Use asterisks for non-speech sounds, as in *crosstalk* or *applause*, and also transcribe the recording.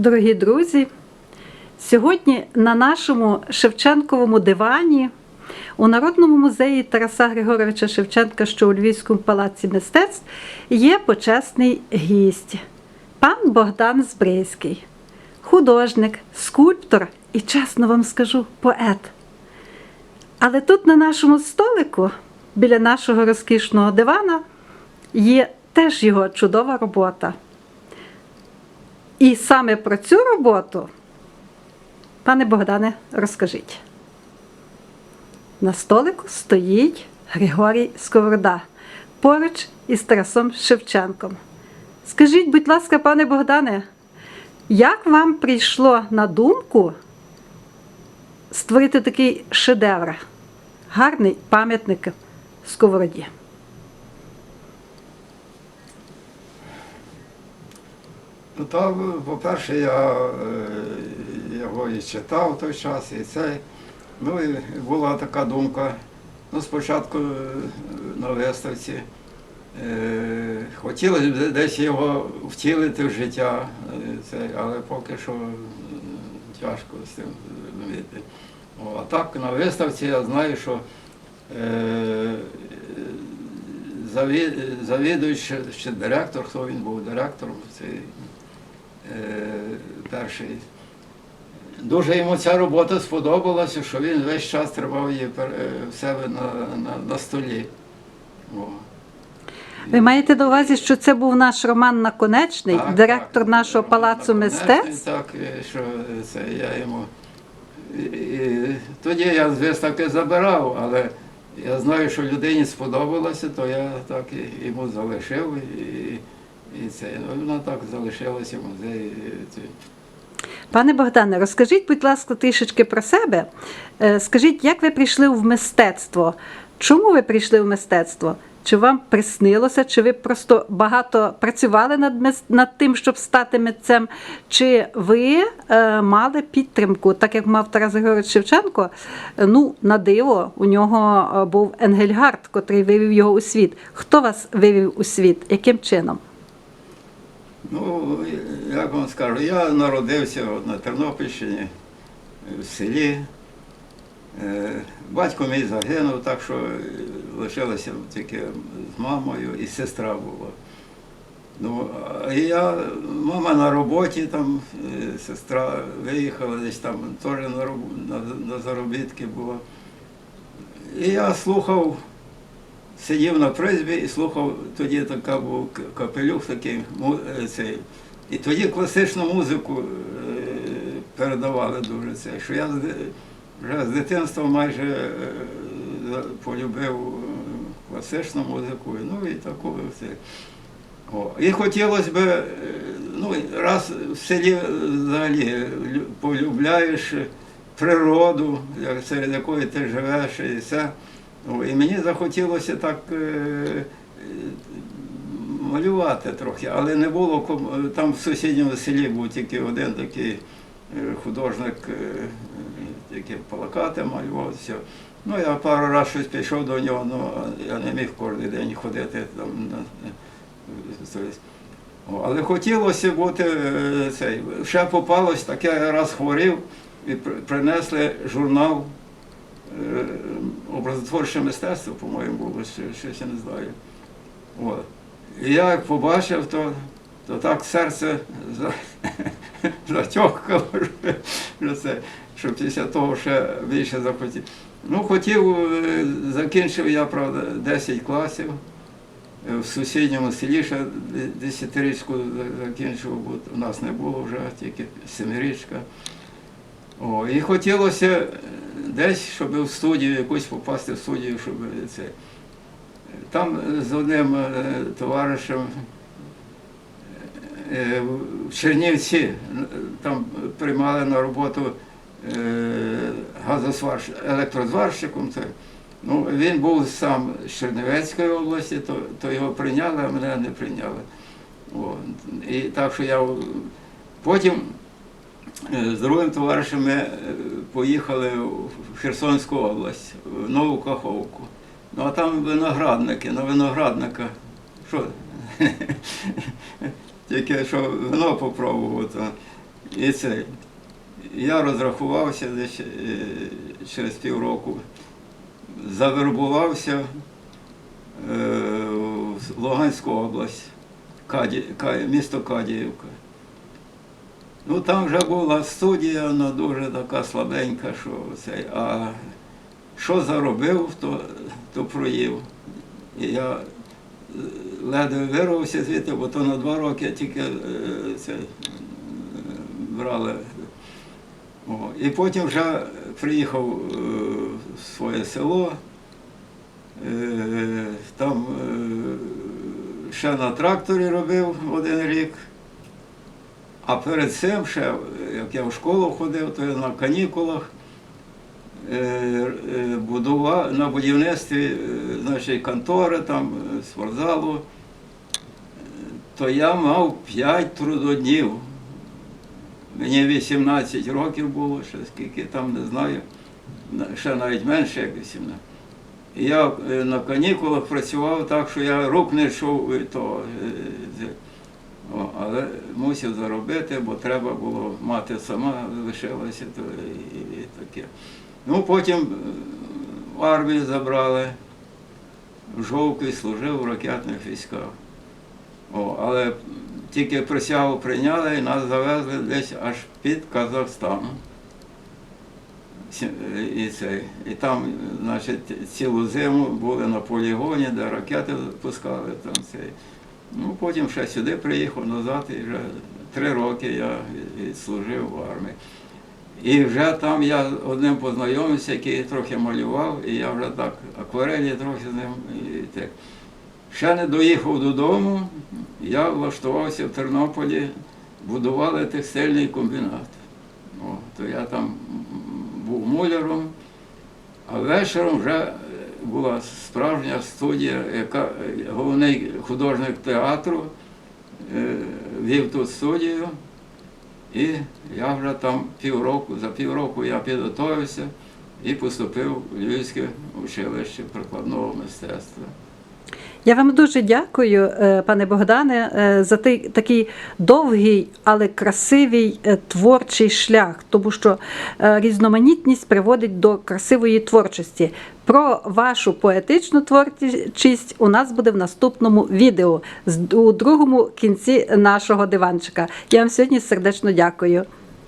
Дорогі друзі, сьогодні на нашому Шевченковому дивані у Народному музеї Тараса Григоровича Шевченка, що у Львівському палаці мистецтв, є почесний гість пан Богдан Збрийський, художник, скульптор і, чесно вам скажу, поет. Але тут на нашому столику, біля нашого розкішного дивана, є теж його чудова робота. І саме про цю роботу, пане Богдане, розкажіть. На столику стоїть Григорій Сковорода поруч із Тарасом Шевченком. Скажіть, будь ласка, пане Богдане, як вам прийшло на думку створити такий шедевр, гарний пам'ятник Сковороді? Ну, там, по-перше, я е, його і читав в той час, і цей. Ну і була така думка. Ну, спочатку е, на виставці. Е, хотілося б десь його втілити в життя, е, цей, але поки що тяжко з цим зрозуміти. О, А так на виставці я знаю, що е, заві, чи директор, хто він був директором, е, перший. Дуже йому ця робота сподобалася, що він весь час тримав її е, в себе на, на, на столі. О. Ви маєте на увазі, що це був наш Роман Наконечний, Так, директор так. нашого Роман палацу мистецтв? Так, е, що це я йому. І, і, тоді я з виставки забирав, але я знаю, що людині сподобалося, то я так йому залишив. І, і це, вона так залишилася в музеї. Пане Богдане, розкажіть, будь ласка, трішечки про себе. Е, Скажіть, як ви прийшли в мистецтво? Чому ви прийшли в мистецтво? Чи вам приснилося, чи ви просто багато працювали над, над тим, щоб стати митцем? Чи ви е, мали підтримку, так як мав Тарас Григорович Шевченко? Е, Ну, на диво, у нього е, був Енгельгард, котрий вивів його у світ. Хто вас вивів у світ? Яким чином? Ну, як вам скажу, я народився на Тернопільщині, в селі. Е, Батько мій загинув, так що лишилася тільки з мамою і сестра була. Ну, я, мама на роботі, там, е, сестра виїхала десь там, теж на, на, на заробітки була. І я слухав, сидів на призбі і слухав, тоді така був капелюх такий, е, цей. І тоді класичну музику е, передавали дуже це. Що я вже з дитинства майже е, полюбив класичну музику, ну і таку це. О, і хотілося б, ну, раз в селі взагалі полюбляєш природу, серед якої ти живеш, і все. І мені захотілося так е, малювати трохи, але не було там в сусідньому селі був тільки один такий е, художник, е, який плакати малював. Все. Ну, я пару разів щось пішов до нього, ну я не міг кожен день ходити там Але хотілося бути цей. Ще попалось таке, я раз хворів і при- принесли журнал образотворче мистецтво, по-моєму, було, щось я не знаю. От. І я як побачив, то, то так серце *laughs* затьохкало, що, після того ще більше захотів. Ну, хотів, е, закінчив я, правда, 10 класів. Е, В сусідньому селі ще десятирічку закінчив, бо в нас не було вже, тільки семирічка. О, і хотілося е, десь, щоб в студію, якусь попасти в студію, щоб це. Там з одним е, товаришем е, в Чернівці там приймали на роботу газосварщ, електрозварщиком. Ну, він був сам з Чернівецької області, то, то його прийняли, а мене не прийняли. О, і так що я потім е, з другим товаришем ми е, поїхали в Херсонську область, в Нову Каховку. Ну а там виноградники, на виноградника. Що? *laughs* Тільки що вино попробував. То. І це. Я розрахувався десь е, через півроку, завербувався в Луганську область, місто Кадіївка. Ну там вже була студія, вона дуже така слабенька, що це. А що заробив, то, то проїв. І я е, ледве вирвався звідти, бо то на два роки тільки е, це е, брали. О, і потім вже приїхав в своє село. Там ще на тракторі робив один рік. А перед цим ще, як я в школу ходив, то я на канікулах е, е, будував на будівництві е, значить, контори, там, спортзалу, то я мав 5 трудоднів. Мені 18 років було, ще скільки там не знаю, ще навіть менше, як 18. І я на канікулах працював так, що я рук не йшов, то, але мусив заробити, бо треба було мати сама лишилася то і, і таке. Ну, потім е, в армію забрали, в Жовкві служив в ракетних військах. О, але тільки присягу прийняли і нас завезли десь аж під Казахстан. І, це, і там, значить, цілу зиму були на полігоні, де ракети пускали. Там, це. Ну, потім ще сюди приїхав назад і вже три роки я служив в армії. І вже там я одним познайомився, який трохи малював, і я вже так акварелі трохи з ним. І, так. Ще не доїхав додому, я влаштувався в Тернополі, будували текстильний комбінат. О, то я там був муляром, а вечором вже була справжня студія, яка головний художник театру е, вів тут студію. І я вже там півроку, за півроку я підготовився і поступив у Львівське училище прикладного мистецтва. Я вам дуже дякую, е, пане Богдане, е, за такий довгий, але красивий е, творчий шлях, тому що різноманітність приводить до красивої творчості. Про вашу поетичну творчість у нас буде в наступному відео у другому кінці нашого диванчика. Я вам сьогодні сердечно дякую.